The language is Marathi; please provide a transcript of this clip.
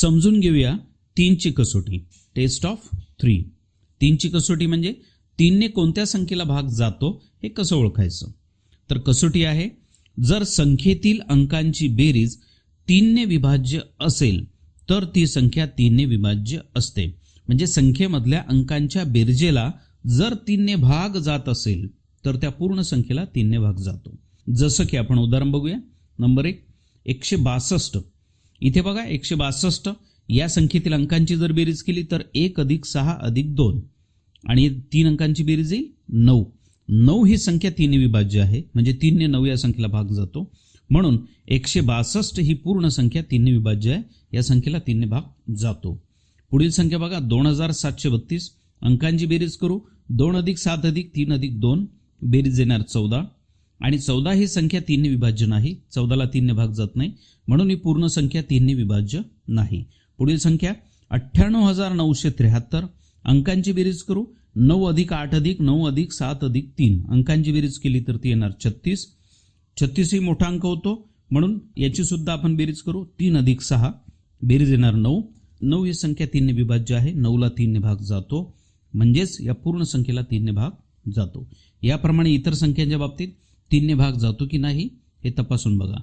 समजून घेऊया तीनची कसोटी टेस्ट ऑफ थ्री तीनची कसोटी म्हणजे तीनने कोणत्या संख्येला भाग जातो हे कसं ओळखायचं? तर कसोटी आहे जर संख्येतील अंकांची बेरीज तीनने विभाज्य असेल तर ती संख्या तीनने विभाज्य असते. म्हणजे संख्येमधल्या अंकांच्या बेरजेला जर तीनने भाग जात असेल तर त्या पूर्ण संख्येला तीनने भाग जातो. जसं की आपण उदाहरण बघूया. नंबर एक एकशे बासष्ट. इथे बघा एकशे बासष्ट. या संख्येतील अंकांची जर बेरीज केली तर एक अधिक सहा अधिक दोन. आणि तीन अंकांची बेरीज येईल नऊ. नऊ ही संख्या तीन विभाज्य आहे म्हणजे तीनने नऊ या संख्येला भाग जातो. म्हणून एकशे बासष्ट ही पूर्ण संख्या तीनने विभाज्य आहे या संख्येला तीनने भाग जातो. पुढील संख्या बघा दोन हजार सातशे बत्तीस. अंकांची बेरीज करू दोन अधिक सात अधिक तीन अधिक दोन. बेरीज येणार चौदा. आणि चौदा ही संख्या तीनने विभाज्य नाही. चौदाला तीनने भाग जात नाही. म्हणून ही पूर्ण संख्या तीनने विभाज्य नाही. पुढील संख्या अठ्ठ्याण्णव हजार नऊशे त्र्याहत्तर. अंकांची बेरीज करू. नऊ अधिक आठ अधिक नऊ अधिक सात अधिक तीन. अंकांची बेरीज केली तर ती येणार छत्तीस. छत्तीस ही मोठा अंक होतो. म्हणून याची सुद्धा आपण बेरीज करू. तीन अधिक सहा बेरीज येणार नऊ. नऊ ही संख्या तीनने विभाज्य आहे. नऊला तीनने भाग जातो. म्हणजेच या पूर्ण संख्येला तीनने भाग जातो. याप्रमाणे इतर संख्यांच्या बाबतीत तीनने भाग जातो की नाही हे तपासून बघा.